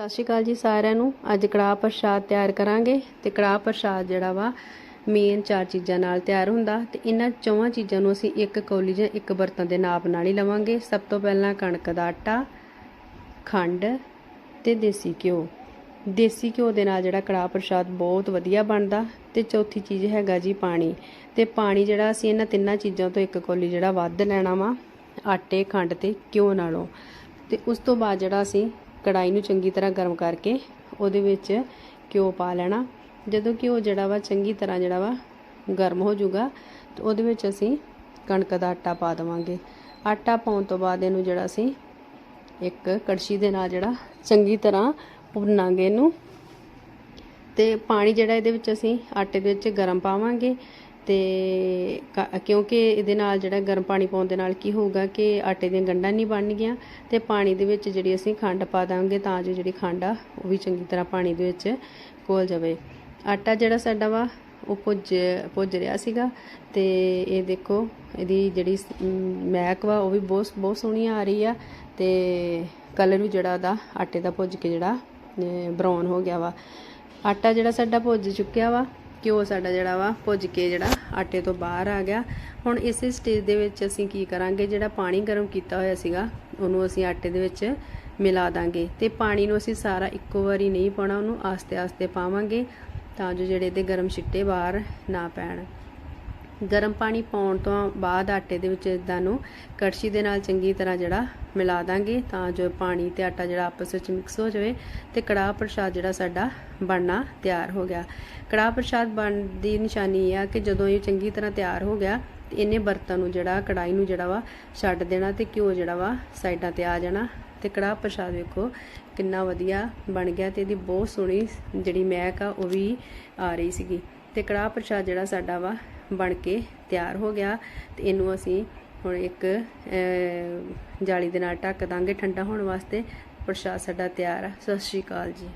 ਸਤਿ ਸ਼੍ਰੀ ਅਕਾਲ ਜੀ ਸਾਰਿਆਂ ਨੂੰ। ਅੱਜ ਕੜਾਹ ਪ੍ਰਸ਼ਾਦ ਤਿਆਰ ਕਰਾਂਗੇ ਤੇ ਕੜਾਹ ਪ੍ਰਸ਼ਾਦ ਜਿਹੜਾ ਵਾ ਮੇਨ ਚਾਰ ਚੀਜ਼ਾਂ ਨਾਲ ਤਿਆਰ ਹੁੰਦਾ ਤੇ ਇਹਨਾਂ ਚੌਵਾਂ ਚੀਜ਼ਾਂ ਨੂੰ ਅਸੀਂ ਇੱਕ ਕੌਲੀ ਜਾਂ ਇੱਕ ਬਰਤਨ ਦੇ ਨਾਪ ਨਾਲ ਹੀ ਲਵਾਂਗੇ। ਸਭ ਤੋਂ ਪਹਿਲਾਂ ਕਣਕ ਦਾ ਆਟਾ, ਖੰਡ ਤੇ ਦੇਸੀ ਘਿਓ। ਦੇਸੀ ਘਿਓ ਦੇ ਨਾਲ ਜਿਹੜਾ ਕੜਾਹ ਪ੍ਰਸ਼ਾਦ ਬਹੁਤ ਵਧੀਆ ਬਣਦਾ ਤੇ ਚੌਥੀ ਚੀਜ਼ ਹੈਗਾ ਜੀ ਪਾਣੀ। ਤੇ ਪਾਣੀ ਜਿਹੜਾ ਅਸੀਂ ਇਹਨਾਂ ਤਿੰਨਾਂ ਚੀਜ਼ਾਂ ਤੋਂ ਇੱਕ ਕੌਲੀ ਜਿਹੜਾ ਵੱਧ ਲੈਣਾ ਵਾ, ਆਟੇ, ਖੰਡ ਤੇ ਘਿਓ ਨਾਲੋਂ। ਤੇ ਉਸ ਤੋਂ ਬਾਅਦ ਜਿਹੜਾ ਅਸੀਂ ਕੜਾਈ ਨੂੰ ਚੰਗੀ ਤਰ੍ਹਾਂ ਗਰਮ ਕਰਕੇ ਉਹਦੇ ਵਿੱਚ ਘਿਓ ਪਾ ਲੈਣਾ। ਜਦੋਂ ਘਿਓ ਜਿਹੜਾ ਵਾ ਚੰਗੀ ਤਰ੍ਹਾਂ ਜਿਹੜਾ ਵਾ ਗਰਮ ਹੋ ਜਾਊਗਾ, ਤੇ ਉਹਦੇ ਵਿੱਚ ਅਸੀਂ ਕਣਕ ਦਾ ਆਟਾ ਪਾ ਦੇਵਾਂਗੇ। ਆਟਾ ਪਾਉਣ ਤੋਂ ਬਾਅਦ ਇਹਨੂੰ ਜਿਹੜਾ ਅਸੀਂ ਇੱਕ ਕੜਛੀ ਦੇ ਨਾਲ ਜਿਹੜਾ ਚੰਗੀ ਤਰ੍ਹਾਂ ਭੁੰਨਾਂਗੇ ਇਹਨੂੰ। ਤੇ ਪਾਣੀ ਜਿਹੜਾ ਇਹਦੇ ਵਿੱਚ ਅਸੀਂ ਆਟੇ ਦੇ ਵਿੱਚ ਗਰਮ ਪਾਵਾਂਗੇ। ਤੇ ਕ- ਕਿਉਂਕਿ ਇਹਦੇ ਨਾਲ ਜਿਹੜਾ ਗਰਮ ਪਾਣੀ ਪਾਉਣ ਦੇ ਨਾਲ ਕੀ ਹੋਊਗਾ ਕਿ ਆਟੇ ਦੀਆਂ ਗੰਢਾਂ ਨਹੀਂ ਬਣਨਗੀਆਂ ਤੇ ਪਾਣੀ ਦੇ ਵਿੱਚ ਜਿਹੜੀ ਅਸੀਂ ਖੰਡ ਪਾ ਦਾਂਗੇ ਤਾਂ ਜੋ ਜਿਹੜੀ ਖੰਡ ਆ, ਉਹ ਵੀ ਚੰਗੀ ਤਰ੍ਹਾਂ ਪਾਣੀ ਦੇ ਵਿੱਚ ਘੁਲ ਜਾਵੇ। ਆਟਾ ਜਿਹੜਾ ਸਾਡਾ ਵਾ, ਉਹ ਭੁੱਜ ਭੁੱਜ ਰਿਹਾ ਸੀਗਾ ਤੇ ਇਹ ਦੇਖੋ, ਇਹਦੀ ਜਿਹੜੀ ਮਹਿਕ ਵਾ, ਉਹ ਵੀ ਬਹੁਤ ਬਹੁਤ ਸੋਹਣੀ ਆ ਰਹੀ ਆ ਤੇ ਕਲਰ ਵੀ ਜਿਹੜਾ ਉਹਦਾ ਆਟੇ ਦਾ ਭੁੱਜ ਕੇ ਜਿਹੜਾ ਬਰਾਊਨ ਹੋ ਗਿਆ ਵਾ। ਆਟਾ ਜਿਹੜਾ ਸਾਡਾ ਭੁੱਜ ਚੁੱਕਿਆ ਵਾ ਘਿਓ ਸਾਡਾ ਜਿਹੜਾ ਵਾ ਭੁੱਜ ਕੇ ਜਿਹੜਾ ਆਟੇ ਤੋਂ ਬਾਹਰ ਆ ਗਿਆ। ਹੁਣ ਇਸੇ ਸਟੇਜ ਦੇ ਵਿੱਚ ਅਸੀਂ ਕੀ ਕਰਾਂਗੇ, ਜਿਹੜਾ ਪਾਣੀ ਗਰਮ ਕੀਤਾ ਹੋਇਆ ਸੀਗਾ, ਉਹਨੂੰ ਅਸੀਂ ਆਟੇ ਦੇ ਵਿੱਚ ਮਿਲਾ ਦਾਂਗੇ ਤੇ ਪਾਣੀ ਨੂੰ ਅਸੀਂ ਸਾਰਾ ਇੱਕੋ ਵਾਰੀ ਨਹੀਂ ਪਾਉਣਾ, ਉਹਨੂੰ ਆਸਤੇ-ਆਸਤੇ ਪਾਵਾਂਗੇ ਤਾਂ ਜੋ ਜਿਹੜੇ ਇਹਦੇ ਗਰਮ ਛਿੱਟੇ ਬਾਹਰ ਨਾ ਪੈਣ। ਗਰਮ ਪਾਣੀ ਪਾਉਣ ਤੋਂ ਬਾਅਦ ਆਟੇ ਦੇ ਵਿੱਚ ਇਦਾਂ ਨੂੰ ਕੜਛੀ ਦੇ ਨਾਲ ਚੰਗੀ ਤਰ੍ਹਾਂ ਜਿਹੜਾ ਮਿਲਾ ਦਾਂਗੇ, ਤਾਂ ਜੋ ਪਾਣੀ ਤੇ ਆਟਾ ਜਿਹੜਾ ਆਪਸ ਵਿੱਚ ਮਿਕਸ ਹੋ ਜਾਵੇ ਤੇ ਕੜਾਹ ਪ੍ਰਸ਼ਾਦ ਜਿਹੜਾ ਸਾਡਾ ਬਣਨਾ ਤਿਆਰ ਹੋ ਗਿਆ। ਕੜਾਹ ਪ੍ਰਸ਼ਾਦ ਬਣਨ ਦੀ ਨਿਸ਼ਾਨੀ ਇਹ ਆ ਕਿ ਜਦੋਂ ਇਹ ਚੰਗੀ ਤਰ੍ਹਾਂ ਤਿਆਰ ਹੋ ਗਿਆ, ਤੇ ਇਹਨੇ ਬਰਤਨ ਨੂੰ ਜਿਹੜਾ ਕੜਾਈ ਨੂੰ ਜਿਹੜਾ ਵਾ ਛੱਡ ਦੇਣਾ ਤੇ ਘਿਓ ਜਿਹੜਾ ਵਾ ਸਾਈਡਾਂ ਤੇ ਆ ਜਾਣਾ। ਤੇ ਕੜਾਹ ਪ੍ਰਸ਼ਾਦ ਵੇਖੋ ਕਿੰਨਾ ਵਧੀਆ ਬਣ ਗਿਆ ਤੇ ਇਹਦੀ ਬਹੁਤ ਸੋਹਣੀ ਜਿਹੜੀ ਮਹਿਕ ਆ, ਉਹ ਵੀ ਆ ਰਹੀ ਸੀਗੀ। ਤੇ ਕੜਾਹ ਪ੍ਰਸ਼ਾਦ ਜਿਹੜਾ ਸਾਡਾ ਵਾ ਬਣ ਕੇ ਤਿਆਰ ਹੋ ਗਿਆ ਤੇ ਇਹਨੂੰ ਅਸੀਂ ਹੁਣ ਇੱਕ ਜਾਲੀ ਦੇ ਨਾਲ ਢੱਕ ਦਾਂਗੇ ਠੰਡਾ ਹੋਣ ਵਾਸਤੇ। ਪ੍ਰਸ਼ਾਦ ਸਾਡਾ ਤਿਆਰ ਆ। ਸਤਿ ਸ਼੍ਰੀ ਅਕਾਲ ਜੀ।